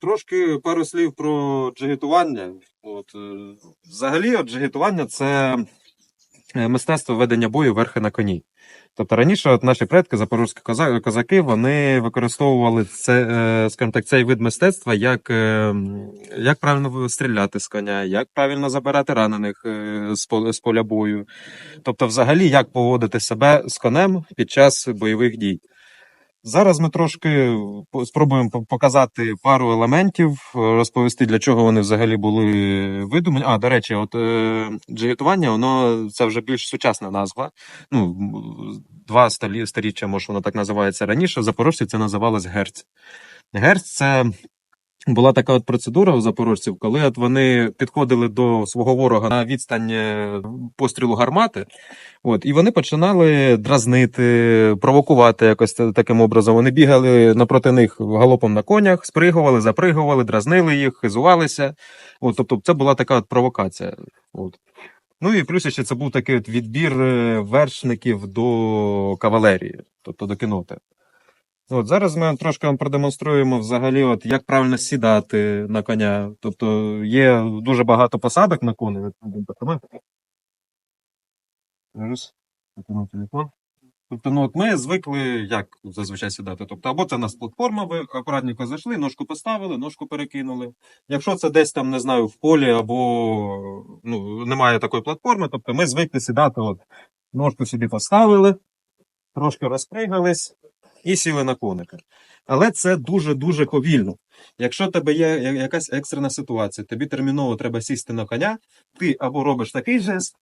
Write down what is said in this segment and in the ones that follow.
Трошки пару слів про джигітування. От, е, взагалі, от, джигітування це е, мистецтво ведення бою верхи на коні. Тобто раніше от наші предки, запорозькі козаки, вони використовували це, е, скажімо так, цей вид мистецтва, як, як правильно стріляти з коня, як правильно забирати ранених з поля бою. Тобто, взагалі, як поводити себе з конем під час бойових дій. Зараз ми трошки спробуємо показати пару елементів, е, розповісти, для чого вони взагалі були видумані. А, до речі, от е, джигітування, воно це вже більш сучасна назва. Ну, два столі, може, воно так називається раніше. В Запорожці це називалось герць. Герць це була така от процедура у запорожців, коли от вони підходили до свого ворога на відстань е, пострілу гармати. От, і вони починали дразнити, провокувати якось таким образом. Вони бігали напроти них галопом на конях, спригували, запригували, дразнили їх, хизувалися. От, тобто, це була така от провокація. От. Ну і плюс ще це був такий от відбір е, вершників до кавалерії, тобто до кіноти. От зараз ми трошки вам продемонструємо взагалі, от як правильно сідати на коня. Тобто є дуже багато посадок на. От. Зараз покину телефон. Тобто, ну от ми звикли як зазвичай сідати. Тобто, або це у нас платформа, ви акуратненько зайшли, ножку поставили, ножку перекинули. Якщо це десь там, не знаю, в полі або ну, немає такої платформи, тобто ми звикли сідати, от ножку собі поставили, трошки розпригались і сіли на коника. Але це дуже-дуже повільно. Якщо тебе є якась екстрена ситуація, тобі терміново треба сісти на коня, ти або робиш такий жест,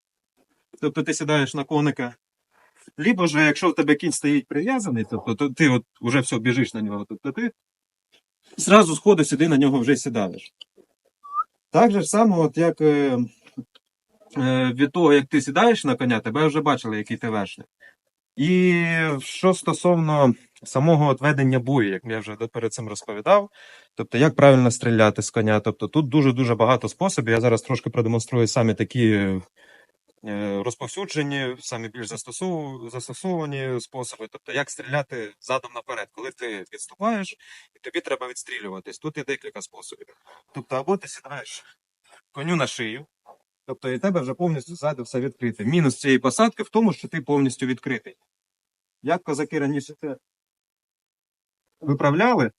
тобто ти сідаєш на коника, либо ж, якщо в тебе кінь стоїть прив'язаний, тобто то ти от вже все біжиш на нього, тобто ти зразу сходу сюди на нього вже сідаєш. Так же само, от як е, е, від того, як ти сідаєш на коня, тебе вже бачили, який ти вершник. І що стосовно самого от бою, як я вже перед цим розповідав, тобто як правильно стріляти з коня, тобто тут дуже-дуже багато способів. Я зараз трошки продемонструю самі такі е, розповсюджені, самі більш застосов- застосовані способи. Тобто, як стріляти задом наперед, коли ти відступаєш і тобі треба відстрілюватись. Тут є декілька способів. Тобто, або ти сідаєш коню на шию, тобто і тебе вже повністю ззаду все відкрите. Мінус цієї посадки в тому, що ти повністю відкритий. Як козаки раніше це виправляли?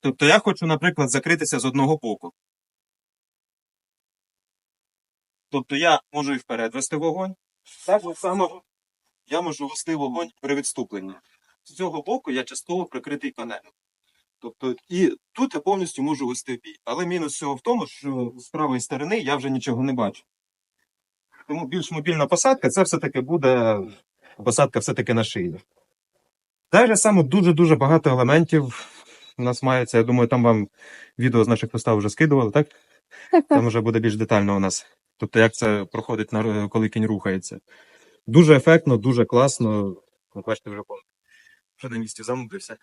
Тобто я хочу, наприклад, закритися з одного боку. Тобто я можу і вперед вести вогонь. Так само я можу вести вогонь при відступленні. З цього боку я частково прикритий конем. Тобто, і тут я повністю можу вести бій. Але мінус цього в тому, що з правої сторони я вже нічого не бачу. Тому більш мобільна посадка це все-таки буде посадка все-таки на шиї. Же само дуже-дуже багато елементів у нас мається. Я думаю, там вам відео з наших вистав вже скидували, так? Там вже буде більш детально у нас. Тобто, як це проходить, коли кінь рухається. Дуже ефектно, дуже класно. Бачите, вже, вже на місці замудився.